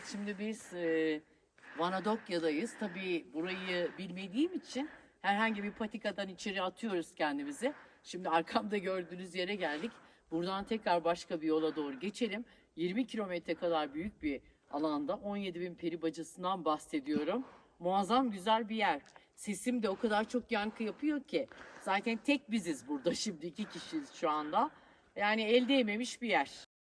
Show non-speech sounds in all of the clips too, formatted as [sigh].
Şimdi biz e, Vanadokya'dayız. Tabii burayı bilmediğim için herhangi bir patikadan içeri atıyoruz kendimizi. Şimdi arkamda gördüğünüz yere geldik. Buradan tekrar başka bir yola doğru geçelim. 20 kilometre kadar büyük bir alanda 17 bin peri bacasından bahsediyorum. Muazzam güzel bir yer. Sesim de o kadar çok yankı yapıyor ki. Zaten tek biziz burada [laughs] şimdi iki kişiyiz şu anda. Yani el değmemiş bir yer.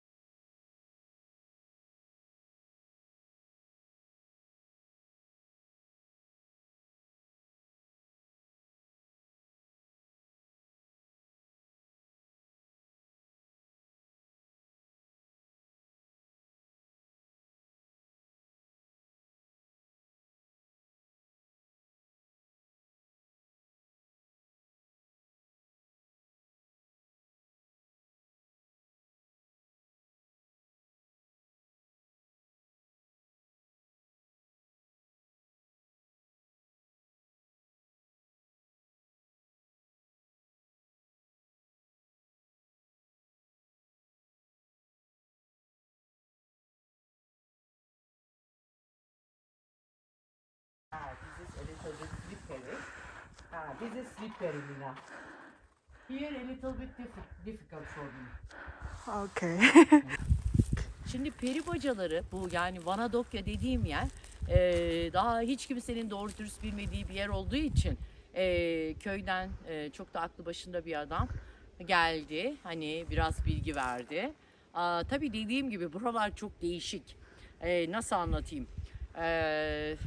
Ah, this is slippery, Lina. Here a little bit diffi- difficult for me. Okay. Şimdi peri bacaları bu yani Vanadokya dediğim yer eee, daha hiç kimsenin doğru dürüst bilmediği bir yer olduğu için eee, köyden eee, çok da aklı başında bir adam geldi. Hani biraz bilgi verdi. Aa, tabii dediğim gibi buralar çok değişik. Eee, nasıl anlatayım? Eee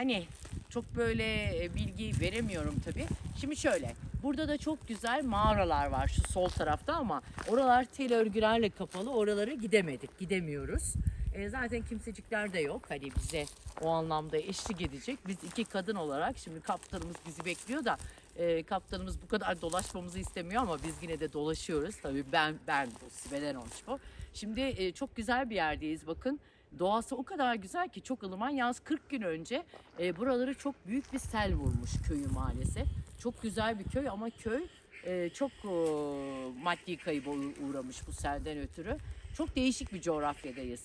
hani çok böyle e, bilgi veremiyorum tabii. Şimdi şöyle, burada da çok güzel mağaralar var şu sol tarafta ama oralar tel örgülerle kapalı. Oralara gidemedik, gidemiyoruz. E, zaten kimsecikler de yok. Hani bize o anlamda eşlik edecek. Biz iki kadın olarak şimdi kaptanımız bizi bekliyor da e, kaptanımız bu kadar dolaşmamızı istemiyor ama biz yine de dolaşıyoruz. Tabii ben ben bu Sibelen olmuş bu. Şimdi e, çok güzel bir yerdeyiz bakın. Doğası o kadar güzel ki çok ılıman. Yalnız 40 gün önce e, buraları çok büyük bir sel vurmuş köyü maalesef. Çok güzel bir köy ama köy e, çok e, maddi kayıba uğ- uğramış bu selden ötürü. Çok değişik bir coğrafyadayız.